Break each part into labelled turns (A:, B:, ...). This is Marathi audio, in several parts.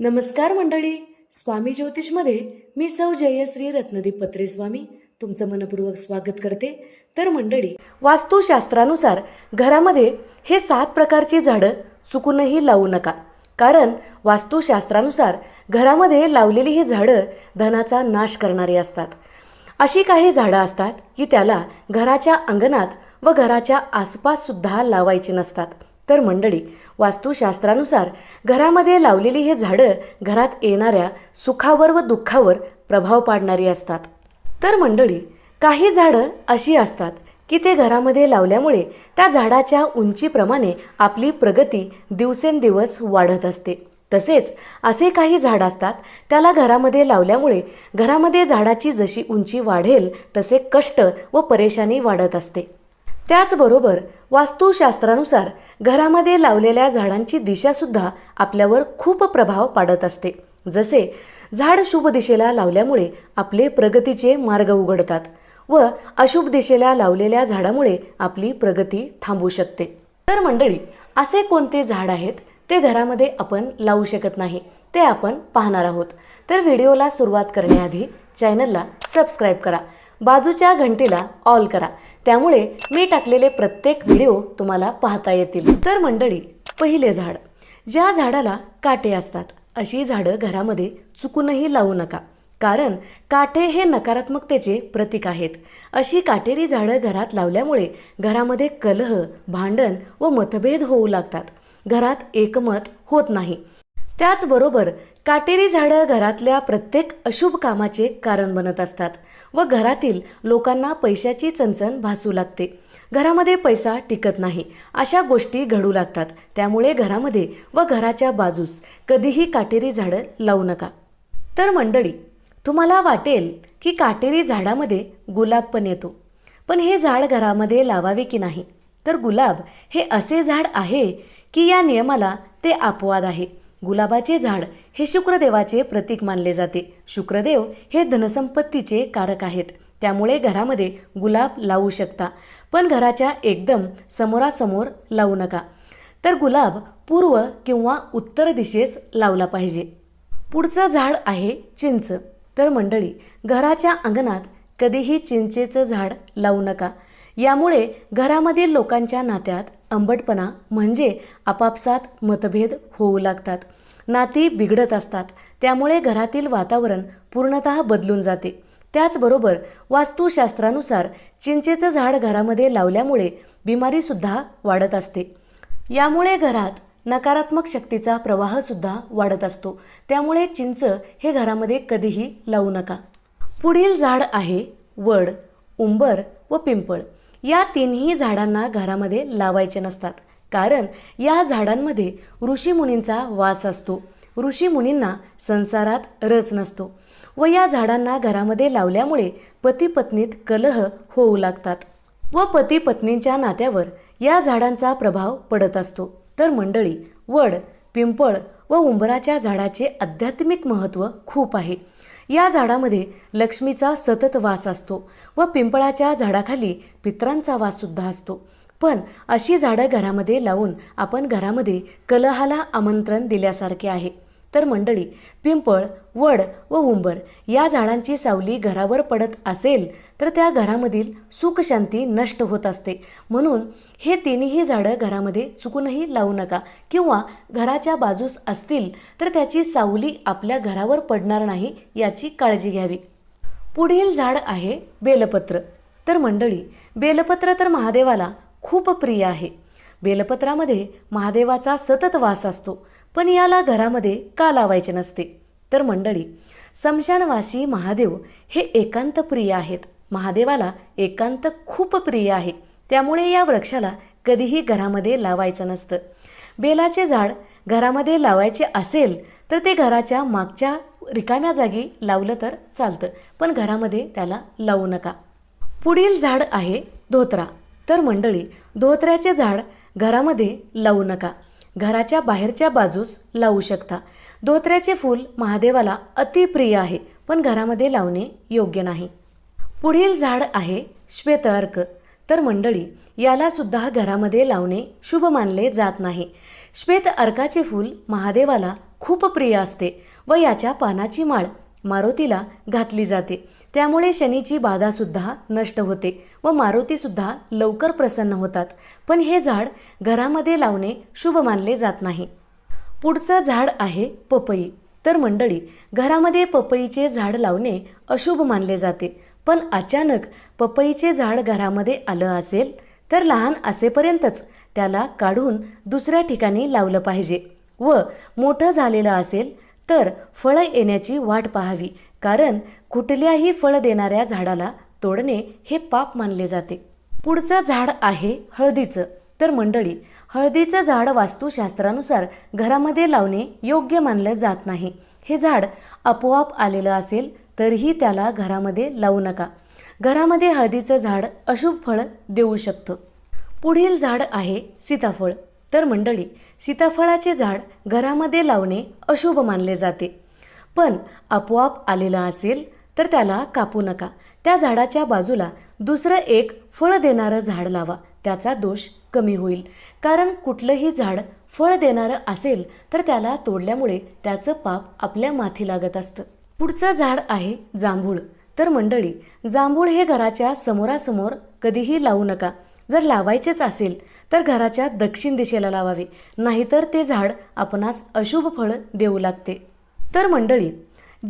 A: नमस्कार मंडळी. स्वामी ज्योतिषमध्ये मी सौ जयश्री रत्नदीप पत्रे स्वामी तुमचं मनपूर्वक स्वागत करते. तर मंडळी वास्तुशास्त्रानुसार घरामध्ये हे सात प्रकारची झाडं चुकूनही लावू नका. कारण वास्तुशास्त्रानुसार घरामध्ये लावलेली ही झाडं धनाचा नाश करणारी असतात. अशी काही झाडं असतात की त्याला घराच्या अंगणात व घराच्या आसपाससुद्धा लावायची नसतात. तर मंडळी वास्तुशास्त्रानुसार घरामध्ये लावलेली हे झाडं घरात येणाऱ्या सुखावर व दुःखावर प्रभाव पाडणारी असतात. तर मंडळी काही झाडं अशी असतात की ते घरामध्ये लावल्यामुळे त्या झाडाच्या उंचीप्रमाणे आपली प्रगती दिवसेंदिवस वाढत असते. तसेच असे काही झाड असतात त्याला घरामध्ये लावल्यामुळे घरामध्ये झाडाची जशी उंची वाढेल तसे कष्ट व परेशानी वाढत असते. त्याचबरोबर वास्तुशास्त्रानुसार घरामध्ये लावलेल्या झाडांची दिशासुद्धा आपल्यावर खूप प्रभाव पाडत असते. जसे झाड शुभ दिशेला लावल्यामुळे आपले प्रगतीचे मार्ग उघडतात व अशुभ दिशेला लावलेल्या झाडामुळे आपली प्रगती थांबू शकते. तर मंडळी असे कोणते झाड आहेत ते घरामध्ये आपण लावू शकत नाही ते आपण पाहणार आहोत. तर व्हिडिओला सुरुवात करण्याआधी चॅनलला सबस्क्राईब करा. बाजूच्या घंटीला ऑल करा. त्यामुळे मी टाकलेले प्रत्येक व्हिडिओ तुम्हाला पाहता येतील. तर मंडळी पहिले झाड. ज्या झाडाला काटे असतात अशी झाडं घरामध्ये चुकूनही लावू नका. कारण काटे हे नकारात्मकतेचे प्रतीक आहेत. अशी काटेरी झाडं घरात लावल्यामुळे घरामध्ये कलह भांडण व मतभेद होऊ लागतात. घरात एकमत होत नाही. त्याचबरोबर काटेरी झाडं घरातल्या प्रत्येक अशुभ कामाचे कारण बनत असतात व घरातील लोकांना पैशाची चणचण भासू लागते. घरामध्ये पैसा टिकत नाही अशा गोष्टी घडू लागतात. त्यामुळे घरामध्ये व घराच्या बाजूस कधीही काटेरी झाडं लावू नका. तर मंडळी तुम्हाला वाटेल की काटेरी झाडामध्ये गुलाब पण येतो. पण हे झाड घरामध्ये लावावे की नाही? तर गुलाब हे असे झाड आहे की या नियमाला ते अपवाद आहे. गुलाबाचे झाड हे शुक्रदेवाचे प्रतीक मानले जाते. शुक्रदेव हे धनसंपत्तीचे कारक आहेत. त्यामुळे घरामध्ये गुलाब लावू शकता. पण घराच्या एकदम समोरासमोर लावू नका. तर गुलाब पूर्व किंवा उत्तर दिशेस लावला पाहिजे. पुढचं झाड आहे चिंच. तर मंडळी घराच्या अंगणात कधीही चिंचेचं झाड लावू नका. यामुळे घरामधील लोकांच्या नात्यात आंबटपणा म्हणजे आपापसात मतभेद होऊ लागतात. नाती बिघडत असतात. त्यामुळे घरातील वातावरण पूर्णतः बदलून जाते. त्याचबरोबर वास्तुशास्त्रानुसार चिंचेचं झाड घरामध्ये लावल्यामुळे बिमारीसुद्धा वाढत असते. यामुळे घरात नकारात्मक शक्तीचा प्रवाहसुद्धा वाढत असतो. त्यामुळे चिंच हे घरामध्ये कधीही लावू नका. पुढील झाड आहे वड उंबर व पिंपळ. या तिन्ही झाडांना घरामध्ये लावायचे नसतात. कारण या झाडांमध्ये ऋषीमुनींचा वास असतो. ऋषीमुनींना संसारात रस नसतो व या झाडांना घरामध्ये लावल्यामुळे पती पत्नीत कलह होऊ लागतात व पती पत्नींच्या नात्यावर या झाडांचा प्रभाव पडत असतो. तर मंडळी वड पिंपळ व उंबराच्या झाडाचे आध्यात्मिक महत्त्व खूप आहे. या झाडामध्ये लक्ष्मीचा सतत वास असतो व पिंपळाच्या झाडाखाली पित्रांचा वाससुद्धा असतो. पण अशी झाडं घरामध्ये लावून आपण घरामध्ये कलहाला आमंत्रण दिल्यासारखे आहे. तर मंडळी पिंपळ वड व उंबर या झाडांची सावली घरावर पडत असेल तर त्या घरामधील सुखशांती नष्ट होत असते. म्हणून हे तिन्ही झाडं घरामध्ये चुकूनही लावू नका. किंवा घराच्या बाजूस असतील तर त्याची सावली आपल्या घरावर पडणार नाही याची काळजी घ्यावी. पुढील झाड आहे बेलपत्र. तर मंडळी बेलपत्र तर महादेवाला खूप प्रिय आहे. बेलपत्रामध्ये महादेवाचा सतत वास असतो पण याला घरामध्ये का लावायचे नसते? तर मंडळी समशानवासी महादेव हे एकांत प्रिय आहेत. महादेवाला एकांत खूप प्रिय आहे. त्यामुळे या वृक्षाला कधीही घरामध्ये लावायचं नसतं. बेलाचे झाड घरामध्ये लावायचे असेल तर ते घराच्या मागच्या रिकाम्या जागी लावलं तर चालतं पण घरामध्ये त्याला लावू नका. पुढील झाड आहे धोत्रा. तर मंडळी धोत्र्याचे झाड घरामध्ये लावू नका. घराच्या बाहेरच्या बाजूस लावू शकता. धोत्र्याचे फूल महादेवाला अतिप्रिय आहे पण घरामध्ये लावणे योग्य नाही. पुढील झाड आहे श्वेत अर्क तर मंडळी याला सुद्धा घरामध्ये लावणे शुभ मानले जात नाही. श्वेत अर्काचे फूल महादेवाला खूप प्रिय असते व याच्या पानाची माळ मारुतीला घातली जाते. त्यामुळे शनीची बाधासुद्धा नष्ट होते व मारुतीसुद्धा लवकर प्रसन्न होतात. पण हे झाड घरामध्ये लावणे शुभ मानले जात नाही. पुढचं झाड आहे पपई. तर मंडळी घरामध्ये पपईचे झाड लावणे अशुभ मानले जाते. पण अचानक पपईचे झाड घरामध्ये आलं असेल तर लहान असेपर्यंतच त्याला काढून दुसऱ्या ठिकाणी लावलं पाहिजे व मोठं झालेलं असेल तर फळं येण्याची वाट पाहावी. कारण कुठल्याही फळ देणाऱ्या झाडाला तोडणे हे पाप मानले जाते. पुढचं झाड आहे हळदीचं. तर मंडळी हळदीचं झाड वास्तुशास्त्रानुसार घरामध्ये लावणे योग्य मानलं जात नाही. हे झाड आपोआप आलेलं असेल तरीही त्याला घरामध्ये लावू नका. घरामध्ये हळदीचं झाड अशुभ फळ देऊ शकतं. पुढील झाड आहे सीताफळ. तर मंडळी सीताफळाचे झाड घरामध्ये लावणे अशुभ मानले जाते. पण आपोआप आलेलं असेल तर त्याला कापू नका. त्या झाडाच्या बाजूला दुसरं एक फळ देणारं झाड लावा. त्याचा दोष कमी होईल. कारण कुठलंही झाड फळ देणारं असेल तर त्याला तोडल्यामुळे त्याचं पाप आपल्या माथी लागत असतं. पुढचं झाड आहे जांभूळ. तर मंडळी जांभूळ हे घराच्या समोरासमोर कधीही लावू नका. जर लावायचेच असेल तर घराच्या दक्षिण दिशेला लावावे. नाहीतर ते झाड आपणास अशुभ फळ देऊ लागते. तर मंडळी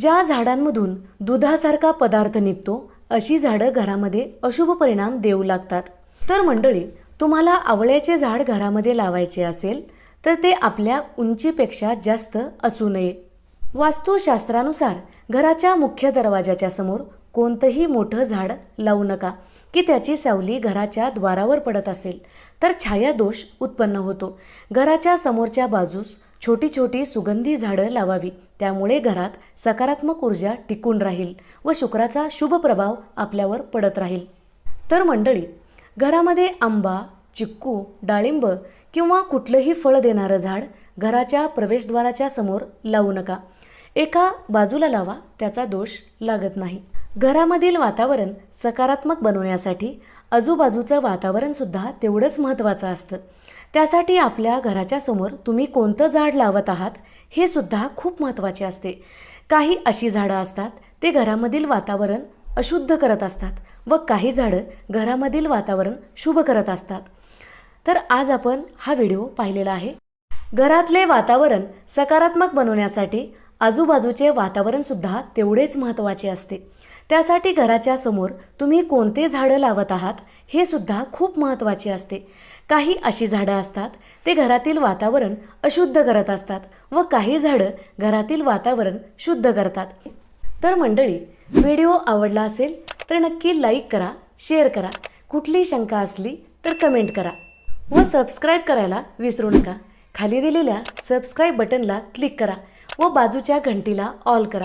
A: ज्या झाडांमधून दुधासारखा पदार्थ निघतो अशी झाडं घरामध्ये अशुभ परिणाम देऊ लागतात. तर मंडळी तुम्हाला आवळ्याचे झाड घरामध्ये लावायचे असेल तर ते आपल्या उंचीपेक्षा जास्त असू नये. वास्तुशास्त्रानुसार घराच्या मुख्य दरवाजाच्या समोर कोणतंही मोठं झाड लावू नका की त्याची सावली घराच्या द्वारावर पडत असेल. तर छाया दोष उत्पन्न होतो. घराच्या समोरच्या बाजूस छोटी छोटी सुगंधी झाडं लावावी. त्यामुळे घरात सकारात्मक ऊर्जा टिकून राहील व शुक्राचा शुभ प्रभाव आपल्यावर पडत राहील. तर मंडळी घरामध्ये आंबा चिक्कू डाळिंब किंवा कुठलंही फळ देणारं झाड घराच्या प्रवेशद्वाराच्या समोर लावू नका. एका बाजूला लावा त्याचा दोष लागत नाही. घरामधील वातावरण सकारात्मक बनवण्यासाठी आजूबाजूचं वातावरणसुद्धा तेवढंच महत्त्वाचं असतं. त्यासाठी आपल्या घराच्या समोर तुम्ही कोणतं झाड लावत आहात हे सुद्धा खूप महत्त्वाचे असते. काही अशी झाडं असतात ते घरामधील वातावरण अशुद्ध करत असतात व काही झाडं घरामधील वातावरण शुभ करत असतात. तर आज आपण हा व्हिडिओ पाहिलेला आहे. घरातले वातावरण सकारात्मक बनवण्यासाठी आजूबाजूचे वातावरणसुद्धा तेवढेच महत्त्वाचे असते. त्यासाठी घराच्या समोर तुम्ही कोणते झाडं लावत आहात हे सुद्धा खूप महत्त्वाचे असते. काही अशी झाडं असतात ते घरातील वातावरण अशुद्ध करत असतात व काही झाडं घरातील वातावरण शुद्ध करतात. तर मंडळी व्हिडिओ आवडला असेल तर नक्की लाईक करा शेअर करा. कुठली शंका असली तर कमेंट करा. व सबस्क्राईब करायला विसरू नका. खाली दिलेल्या सबस्क्राईब बटनला क्लिक करा व बाजूच्या घंटीला ऑल करा.